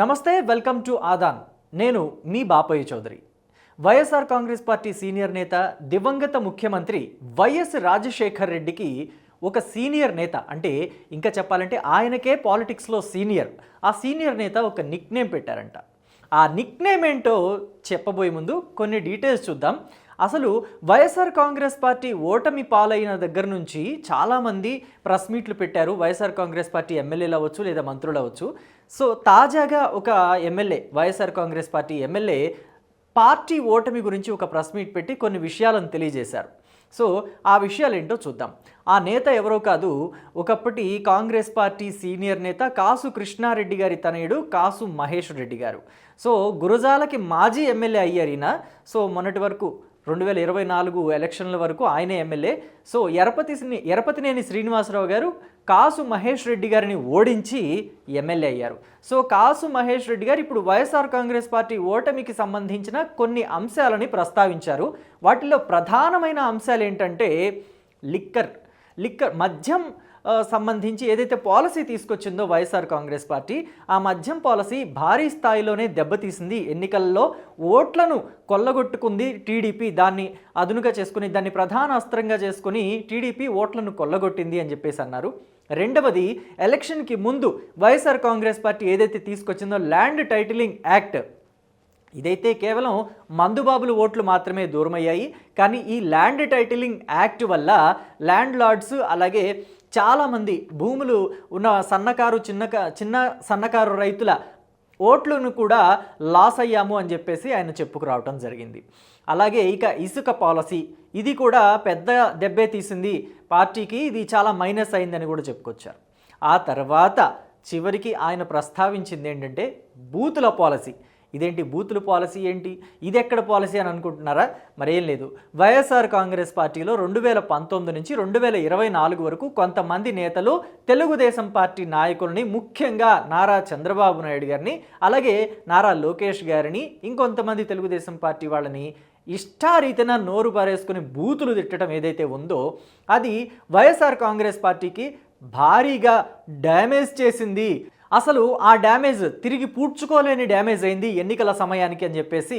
నమస్తే welcome to Aadhan. నేను మీ Bapayya Chowdary. YSR Congress party senior నేత దివంగత ముఖ్యమంత్రి వైఎస్ రాజశేఖర్ రెడ్డికి ఒక సీనియర్ నేత అంటే ఇంకా చెప్పాలంటే ఆయనకే పాలిటిక్స్లో సీనియర్. ఆ సీనియర్ నేత ఒక నిక్ నేమ్ పెట్టారంట. ఆ నిక్ నేమ్ ఏంటో చెప్పబోయే ముందు కొన్ని డీటెయిల్స్ చూద్దాం. అసలు వైఎస్ఆర్ కాంగ్రెస్ పార్టీ ఓటమి పాలైన దగ్గర నుంచి చాలామంది ప్రెస్ మీట్లు పెట్టారు. వైఎస్ఆర్ కాంగ్రెస్ పార్టీ ఎమ్మెల్యేలు అవ్వచ్చు లేదా మంత్రులు అవ్వచ్చు. సో తాజాగా ఒక MLA YSR Congress party MLA party ఓటమి గురించి ఒక ప్రెస్ మీట్ పెట్టి కొన్ని విషయాలను తెలియజేశారు. సో ఆ విషయాలు ఏంటో చూద్దాం. ఆ నేత ఎవరో కాదు ఒకప్పటి కాంగ్రెస్ పార్టీ సీనియర్ నేత కాసు కృష్ణారెడ్డి గారి తనయుడు కాసు మహేష్ రెడ్డి గారు. సో గురజాలకి మాజీ ఎమ్మెల్యే అయ్యారు ఈయన. సో మొన్నటి వరకు రెండు వేల ఇరవై నాలుగు ఎలక్షన్ల వరకు ఆయనే ఎమ్మెల్యే. సో ఎరపతిని ఎరపతినేని శ్రీనివాసరావు గారు కాసు మహేష్ రెడ్డి గారిని ఓడించి ఎమ్మెల్యే అయ్యారు. సో కాసు మహేష్ రెడ్డి గారు ఇప్పుడు వైఎస్ఆర్ కాంగ్రెస్ పార్టీ ఓటమికి సంబంధించిన కొన్ని అంశాలని ప్రస్తావించారు. వాటిలో ప్రధానమైన అంశాలు ఏంటంటే లిక్కర్ లిక్కర్ మద్యం సంబంధించి ఏదైతే పాలసీ తీసుకొచ్చిందో వైఎస్ఆర్ కాంగ్రెస్ పార్టీ ఆ మద్యం పాలసీ భారీ స్థాయిలోనే దెబ్బతీసింది. ఎన్నికల్లో ఓట్లను కొల్లగొట్టుకుంది టీడీపీ. దాన్ని అదునుగా చేసుకుని దాన్ని ప్రధాన అస్త్రంగా చేసుకుని టీడీపీ ఓట్లను కొల్లగొట్టింది అని చెప్పేసి అన్నారు. రెండవది ఎలక్షన్కి ముందు వైఎస్ఆర్ కాంగ్రెస్ పార్టీ ఏదైతే తీసుకొచ్చిందో ల్యాండ్ టైటిలింగ్ యాక్ట్. ఇదైతే కేవలం మందుబాబులు ఓట్లు మాత్రమే దూరమయ్యాయి. కానీ ఈ ల్యాండ్ టైటిలింగ్ యాక్ట్ వల్ల ల్యాండ్ లార్డ్స్ అలాగే చాలామంది భూములు ఉన్న సన్నకారు చిన్న చిన్న సన్నకారు రైతుల ఓట్లను కూడా లాస్ అయ్యాము అని చెప్పేసి ఆయన చెప్పుకురావటం జరిగింది. అలాగే ఇక ఇసుక పాలసీ ఇది కూడా పెద్ద దెబ్బే తీసింది. పార్టీకి ఇది చాలా మైనస్ అయిందని కూడా చెప్పుకొచ్చారు. ఆ తర్వాత చివరికి ఆయన ప్రస్తావించింది ఏంటంటే బూతుల పాలసీ. ఇదేంటి బూతుల పాలసీ ఏంటి? ఇది ఎక్కడ పాలసీ అని అనుకుంటున్నారా? మరేం లేదు. వైఎస్ఆర్ కాంగ్రెస్ పార్టీలో రెండు వేల పంతొమ్మిది నుంచి రెండు వేల ఇరవై నాలుగు వరకు కొంతమంది నేతలు తెలుగుదేశం పార్టీ నాయకుల్ని ముఖ్యంగా నారా చంద్రబాబు నాయుడు గారిని అలాగే నారా లోకేష్ గారిని ఇంకొంతమంది తెలుగుదేశం పార్టీ వాళ్ళని ఇష్టారీతిన నోరు పారేసుకుని బూతులు తిట్టడం ఏదైతే ఉందో అది వైఎస్ఆర్ కాంగ్రెస్ పార్టీకి భారీగా డ్యామేజ్ చేసింది. అసలు ఆ డ్యామేజ్ తిరిగి పూడ్చుకోలేని డ్యామేజ్ అయింది ఎన్నికల సమయానికి అని చెప్పేసి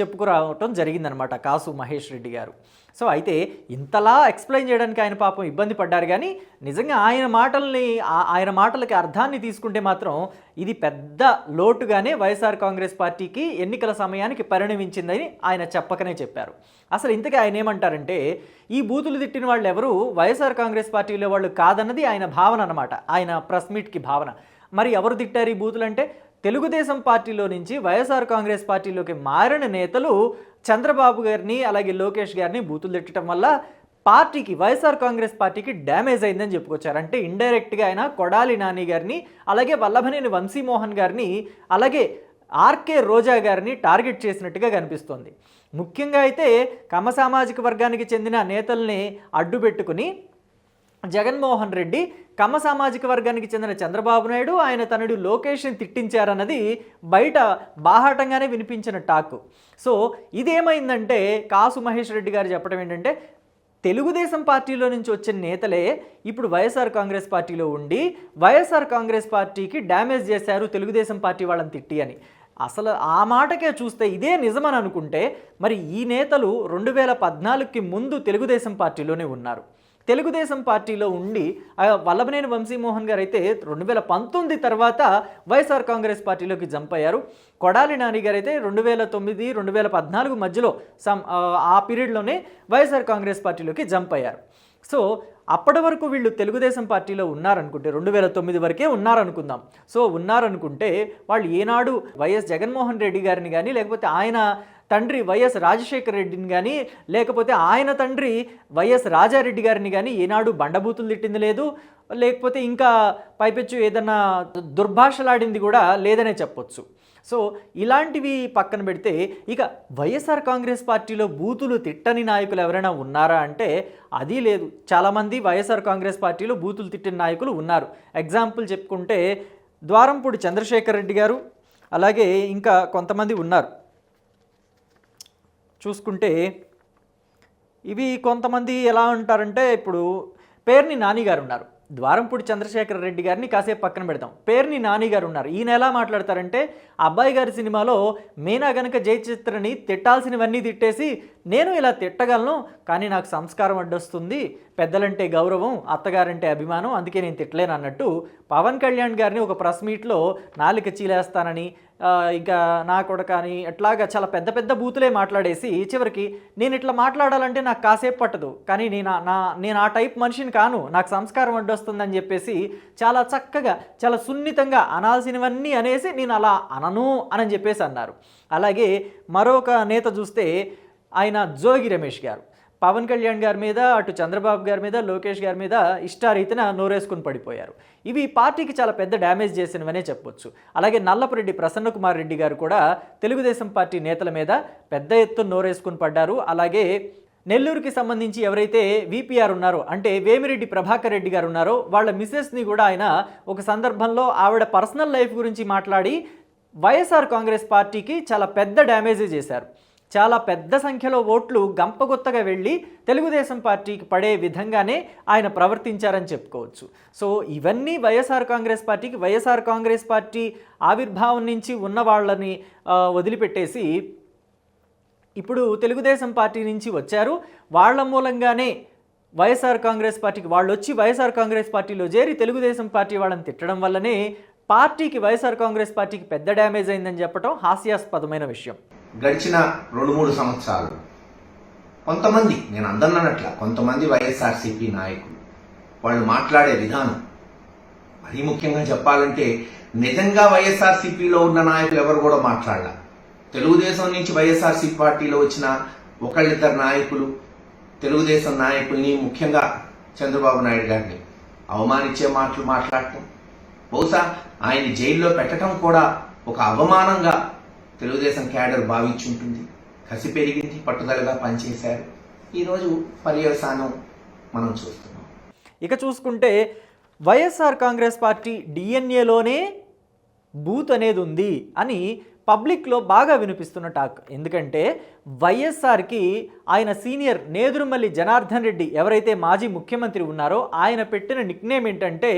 చెప్పుకురావటం జరిగిందనమాట కాసు మహేష్ రెడ్డి గారు. సో అయితే ఇంతలా ఎక్స్ప్లెయిన్ చేయడానికి ఆయన పాపం ఇబ్బంది పడ్డారు కానీ నిజంగా ఆయన మాటల్ని ఆ- ఆయన మాటలకి అర్థాన్ని తీసుకుంటే మాత్రం ఇది పెద్ద లోటుగానే వైఎస్ఆర్ కాంగ్రెస్ పార్టీకి ఎన్నికల సమయానికి పరిణమించిందని ఆయన చెప్పకనే చెప్పారు. అసలు ఇంతకీ ఆయన ఏమంటారంటే ఈ బూతులు తిట్టిన వాళ్ళు ఎవరు వైఎస్ఆర్ కాంగ్రెస్ పార్టీలో వాళ్ళు కాదన్నది ఆయన భావన అనమాట ఆయన ప్రెస్ మీట్కి భావన. మరి ఎవరు తిట్టారు ఈ బూతులు అంటే తెలుగుదేశం పార్టీలో నుంచి వైఎస్ఆర్ కాంగ్రెస్ పార్టీలోకి మారిన నేతలు చంద్రబాబు గారిని అలాగే లోకేష్ గారిని బూతులు తిట్టడం వల్ల పార్టీకి వైఎస్ఆర్ కాంగ్రెస్ పార్టీకి డ్యామేజ్ అయిందని చెప్పుకొచ్చారు. అంటే ఇండైరెక్ట్గా ఆయన కొడాలి నాని గారిని అలాగే వల్లభనేని వంశీమోహన్ గారిని అలాగే ఆర్కే రోజా గారిని టార్గెట్ చేసినట్టుగా కనిపిస్తోంది. ముఖ్యంగా అయితే కమ సామాజిక వర్గానికి చెందిన నేతల్ని అడ్డుపెట్టుకుని జగన్మోహన్ రెడ్డి కమ్మ సామాజిక వర్గానికి చెందిన చంద్రబాబు నాయుడు ఆయన తనడు లోకేష్ని తిట్టించారన్నది బయట బాహాటంగానే వినిపించిన టాక్. సో ఇదేమైందంటే కాసు మహేష్ రెడ్డి గారు చెప్పడం ఏంటంటే తెలుగుదేశం పార్టీలో నుంచి వచ్చిన నేతలే ఇప్పుడు వైఎస్ఆర్ కాంగ్రెస్ పార్టీలో ఉండి వైఎస్ఆర్ కాంగ్రెస్ పార్టీకి డ్యామేజ్ చేశారు తెలుగుదేశం పార్టీ వాళ్ళని తిట్టి అని. అసలు ఆ మాటకే చూస్తే ఇదే నిజమని అనుకుంటే మరి ఈ నేతలు రెండు వేల పద్నాలుగుకి ముందు తెలుగుదేశం పార్టీలోనే ఉన్నారు. తెలుగుదేశం పార్టీలో ఉండి వల్లభనేని వంశీమోహన్ గారు అయితే రెండు వేల పంతొమ్మిది తర్వాత వైఎస్ఆర్ కాంగ్రెస్ పార్టీలోకి జంప్ అయ్యారు. కొడాలి నాని గారు అయితే రెండు వేల తొమ్మిది రెండు వేల పద్నాలుగు మధ్యలో సమ్ ఆ పీరియడ్లోనే వైఎస్ఆర్ కాంగ్రెస్ పార్టీలోకి జంప్ అయ్యారు. సో అప్పటి వరకు వీళ్ళు తెలుగుదేశం పార్టీలో ఉన్నారనుకుంటే రెండు వేల తొమ్మిది వరకే ఉన్నారనుకుందాం. సో ఉన్నారనుకుంటే వాళ్ళు ఏనాడు వైఎస్ జగన్మోహన్ రెడ్డి గారిని కానీ లేకపోతే ఆయన తండ్రి వైఎస్ రాజశేఖర రెడ్డిని కానీ లేకపోతే ఆయన తండ్రి వైఎస్ రాజారెడ్డి గారిని కానీ ఏనాడు బండబూతులు తిట్టింది లేదు. లేకపోతే ఇంకా పైపెచ్చు ఏదన్నా దుర్భాషలాడింది కూడా లేదనే చెప్పొచ్చు. సో ఇలాంటివి పక్కన పెడితే ఇక వైఎస్ఆర్ కాంగ్రెస్ పార్టీలో బూతులు తిట్టని నాయకులు ఎవరైనా ఉన్నారా అంటే అది లేదు. చాలామంది వైఎస్ఆర్ కాంగ్రెస్ పార్టీలో బూతులు తిట్టిన నాయకులు ఉన్నారు. ఎగ్జాంపుల్ చెప్పుకుంటే ద్వారంపూడి చంద్రశేఖర్ రెడ్డి గారు అలాగే ఇంకా కొంతమంది ఉన్నారు. చూసుకుంటే ఇవి కొంతమంది ఎలా ఉంటారంటే ఇప్పుడు పేర్ని నాని గారు ఉన్నారు. ద్వారంపూడి చంద్రశేఖర రెడ్డి గారిని కాసేపు పక్కన పెడతాం. పేరుని నాని గారు ఉన్నారు. ఈయన ఎలా మాట్లాడతారంటే అబ్బాయి గారి సినిమాలో మీనా గనక జయచిత్రని తిట్టాల్సినవన్నీ తిట్టేసి నేను ఇలా తిట్టగలను కానీ నాకు సంస్కారం అడ్డొస్తుంది పెద్దలంటే గౌరవం అత్తగారంటే అభిమానం అందుకే నేను తిట్టలేను అన్నట్టు పవన్ కళ్యాణ్ గారిని ఒక ప్రెస్ మీట్లో నాలిక చీలేస్తానని ఇంకా నా కొడకని అట్లాగా చాలా పెద్ద పెద్ద బూతులే మాట్లాడేసి చివరికి నేను ఇట్లా మాట్లాడాలంటే నాకు కాసేపు పట్టదు. కానీ నేను నా నేను ఆ టైప్ మనిషిని కాను. నాకు సంస్కారం అడ్డొస్తుందని చెప్పేసి చాలా చక్కగా చాలా సున్నితంగా అనాల్సినవన్నీ అనేసి నేను అలా అనను అని చెప్పేసి అన్నారు. అలాగే మరొక నేత చూస్తే ఆయన జోగి రమేష్ గారు. పవన్ కళ్యాణ్ గారి మీద అటు చంద్రబాబు గారి మీద లోకేష్ గారి మీద ఇష్టారీతిన నోరేసుకుని పడిపోయారు. ఇవి పార్టీకి చాలా పెద్ద డ్యామేజ్ చేసినవనే చెప్పొచ్చు. అలాగే నల్లపురెడ్డి ప్రసన్న కుమార్ రెడ్డి గారు కూడా తెలుగుదేశం పార్టీ నేతల మీద పెద్ద ఎత్తున నోరేసుకుని పడ్డారు. అలాగే నెల్లూరుకి సంబంధించి ఎవరైతే విపిఆర్ ఉన్నారో అంటే వేమిరెడ్డి ప్రభాకర్ రెడ్డి గారు ఉన్నారో వాళ్ళ మిసెస్ని కూడా ఆయన ఒక సందర్భంలో ఆవిడ పర్సనల్ లైఫ్ గురించి మాట్లాడి వైఎస్ఆర్ కాంగ్రెస్ పార్టీకి చాలా పెద్ద డ్యామేజ్ చేశారు. చాలా పెద్ద సంఖ్యలో ఓట్లు గంపగొత్తగా వెళ్ళి తెలుగుదేశం పార్టీకి పడే విధంగానే ఆయన ప్రవర్తించారని చెప్పుకోవచ్చు. సో ఇవన్నీ వైఎస్ఆర్ కాంగ్రెస్ పార్టీకి వైఎస్ఆర్ కాంగ్రెస్ పార్టీ ఆవిర్భావం నుంచి ఉన్న వాళ్ళని వదిలిపెట్టేసి ఇప్పుడు తెలుగుదేశం పార్టీ నుంచి వచ్చారు. వాళ్ళ మూలంగానే వైఎస్ఆర్ కాంగ్రెస్ పార్టీకి వాళ్ళు వచ్చి వైఎస్ఆర్ కాంగ్రెస్ పార్టీలో చేరి తెలుగుదేశం పార్టీ వాళ్ళని తిట్టడం వల్లనే పార్టీకి వైఎస్ఆర్ కాంగ్రెస్ పార్టీకి పెద్ద డ్యామేజ్ అయిందని చెప్పడం హాస్యాస్పదమైన విషయం. గడిచిన రెండు మూడు సంవత్సరాలు. కొంతమంది నేను అందన్నట్ల కొంతమంది వైఎస్ఆర్సీపీ నాయకులు వాళ్ళు మాట్లాడే విధానం. మరీ ముఖ్యంగా చెప్పాలంటే నిజంగా వైఎస్ఆర్సీపీలో ఉన్న నాయకులు ఎవరు కూడా మాట్లాడాల. తెలుగుదేశం నుంచి వైఎస్ఆర్సీపీ పార్టీలో వచ్చిన ఒకళ్ళిద్దరు నాయకులు తెలుగుదేశం నాయకుల్ని ముఖ్యంగా చంద్రబాబు నాయుడు గారిని అవమానించే మాటలు మాట్లాడటం. బహుశా ఆయన జైల్లో పెట్టడం కూడా ఒక అవమానంగా తెలుగుదేశం క్యాడర్ భావించుంటుంది. కసి పెరిగింది పట్టుదలగా పనిచేశారు. ఈరోజు పర్యవసానం మనం చూస్తున్నాం. ఇక చూసుకుంటే వైఎస్ఆర్ కాంగ్రెస్ పార్టీ డిఎన్ఏలోనే బూత్ అనేది ఉంది అని పబ్లిక్లో బాగా వినిపిస్తున్న టాక్. ఎందుకంటే వైఎస్ఆర్కి ఆయన సీనియర్ నేదురుమల్లి జనార్దన్ రెడ్డి ఎవరైతే మాజీ ముఖ్యమంత్రి ఉన్నారో ఆయన పెట్టిన నిక్నేమ్ ఏంటంటే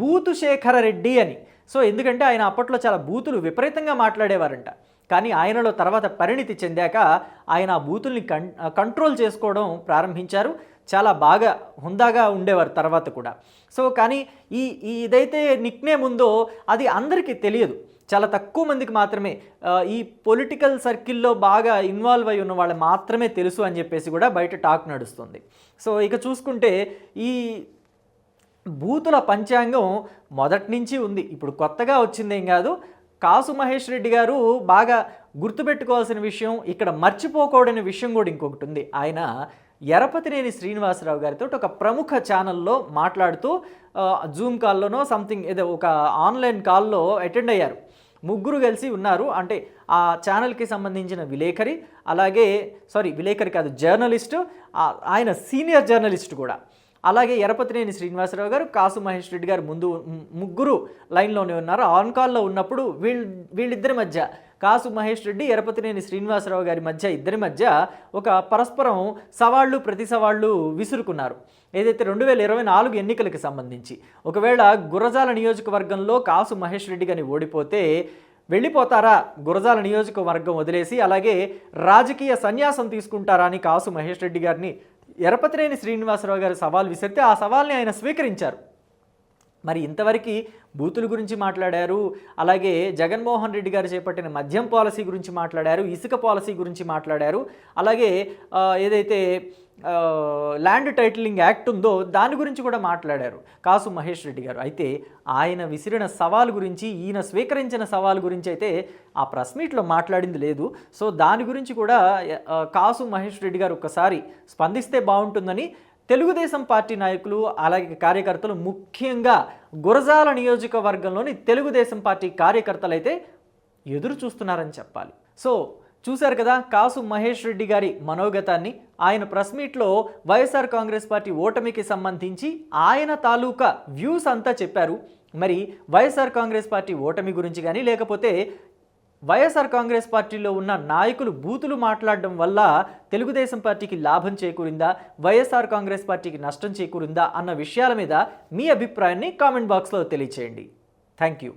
బూతు శేఖర రెడ్డి అని. సో ఎందుకంటే ఆయన అప్పట్లో చాలా బూతులు విపరీతంగా మాట్లాడేవారంట. కానీ ఆయనలో తర్వాత పరిణితి చెందాక ఆయన ఆ బూతుల్ని కం కంట్రోల్ చేసుకోవడం ప్రారంభించారు. చాలా బాగా హుందాగా ఉండేవారు తర్వాత కూడా. సో కానీ ఈ ఈ ఇదైతే నిక్నేమ్ ఉందో అది అందరికీ తెలియదు. చాలా తక్కువ మందికి మాత్రమే ఈ పొలిటికల్ సర్కిల్లో బాగా ఇన్వాల్వ్ అయి ఉన్న వాళ్ళు మాత్రమే తెలుసు అని చెప్పేసి కూడా బయట టాక్ నడుస్తుంది. సో ఇక చూసుకుంటే ఈ బూతుల పంచాంగం మొదటి నుంచి ఉంది. ఇప్పుడు కొత్తగా వచ్చిందేం కాదు. కాసు మహేష్ రెడ్డి గారు బాగా గుర్తుపెట్టుకోవాల్సిన విషయం ఇక్కడ మర్చిపోకూడని విషయం కూడా ఇంకొకటి ఉంది. ఆయన ఎరపతినేని శ్రీనివాసరావు గారితో ఒక ప్రముఖ ఛానల్లో మాట్లాడుతూ జూమ్ కాల్లోనో సంథింగ్ ఏదో ఒక ఆన్లైన్ కాల్లో అటెండ్ అయ్యారు. ముగ్గురు కలిసి ఉన్నారు. అంటే ఆ ఛానల్కి సంబంధించిన విలేకరి అలాగే సారీ విలేకరి కాదు జర్నలిస్టు ఆయన సీనియర్ జర్నలిస్ట్ కూడా. అలాగే ఎరపతినేని శ్రీనివాసరావు గారు కాసు మహేష్ రెడ్డి గారు ముందు ముగ్గురు లైన్లోనే ఉన్నారు. ఆన్ కాల్లో ఉన్నప్పుడు వీళ్ళు వీళ్ళిద్దరి మధ్య కాసు మహేష్ రెడ్డి ఎరపతినేని శ్రీనివాసరావు గారి మధ్య ఇద్దరి మధ్య ఒక పరస్పరం సవాళ్ళు ప్రతి సవాళ్ళు విసురుకున్నారు. ఏదైతే రెండు వేల ఇరవై నాలుగు ఎన్నికలకు సంబంధించి ఒకవేళ గురజాల నియోజకవర్గంలో కాసు మహేష్ రెడ్డి గారిని ఓడిపోతే వెళ్ళిపోతారా? గురజాల నియోజకవర్గం వదిలేసి అలాగే రాజకీయ సన్యాసం తీసుకుంటారా అని కాసు మహేష్ రెడ్డి గారిని ఎరపతినేని శ్రీనివాసరావు గారు సవాల్ విసిరితే ఆ సవాల్ని ఆయన స్వీకరించారు. మరి ఇంతవరకు బూతుల గురించి మాట్లాడారు అలాగే జగన్మోహన్ రెడ్డి గారు చేపట్టిన మద్యం పాలసీ గురించి మాట్లాడారు ఇసుక పాలసీ గురించి మాట్లాడారు అలాగే ఏదైతే ల్యాండ్ టైటిలింగ్ యాక్ట్ ఉందో దాని గురించి కూడా మాట్లాడారు కాసు మహేష్ రెడ్డి గారు. అయితే ఆయన విసిరిన సవాల్ గురించి ఈయన స్వీకరించిన సవాల్ గురించి అయితే ఆ ప్రెస్ మీట్లో మాట్లాడింది లేదు. సో దాని గురించి కూడా కాసు మహేష్ రెడ్డి గారు ఒక్కసారి స్పందిస్తే బాగుంటుందని తెలుగుదేశం పార్టీ నాయకులు అలాగే కార్యకర్తలు ముఖ్యంగా గురజాల నియోజకవర్గంలోని తెలుగుదేశం పార్టీ కార్యకర్తలు అయితే ఎదురు చూస్తున్నారని చెప్పాలి. సో చూశారు కదా కాసు మహేష్ రెడ్డి గారి మనోగతాన్ని. ఆయన ప్రెస్ మీట్లో వైఎస్ఆర్ కాంగ్రెస్ పార్టీ ఓటమికి సంబంధించి ఆయన తాలూకా వ్యూస్ అంతా చెప్పారు. మరి వైఎస్ఆర్ కాంగ్రెస్ పార్టీ ఓటమి గురించి కానీ లేకపోతే వైఎస్ఆర్ కాంగ్రెస్ పార్టీలో ఉన్న నాయకులు బూతులు మాట్లాడడం వల్ల తెలుగుదేశం పార్టీకి లాభం చేకూరిందా వైఎస్ఆర్ కాంగ్రెస్ పార్టీకి నష్టం చేకూరిందా అన్న విషయాల మీద మీ అభిప్రాయాన్ని కామెంట్ బాక్స్లో తెలియచేయండి. Thank you.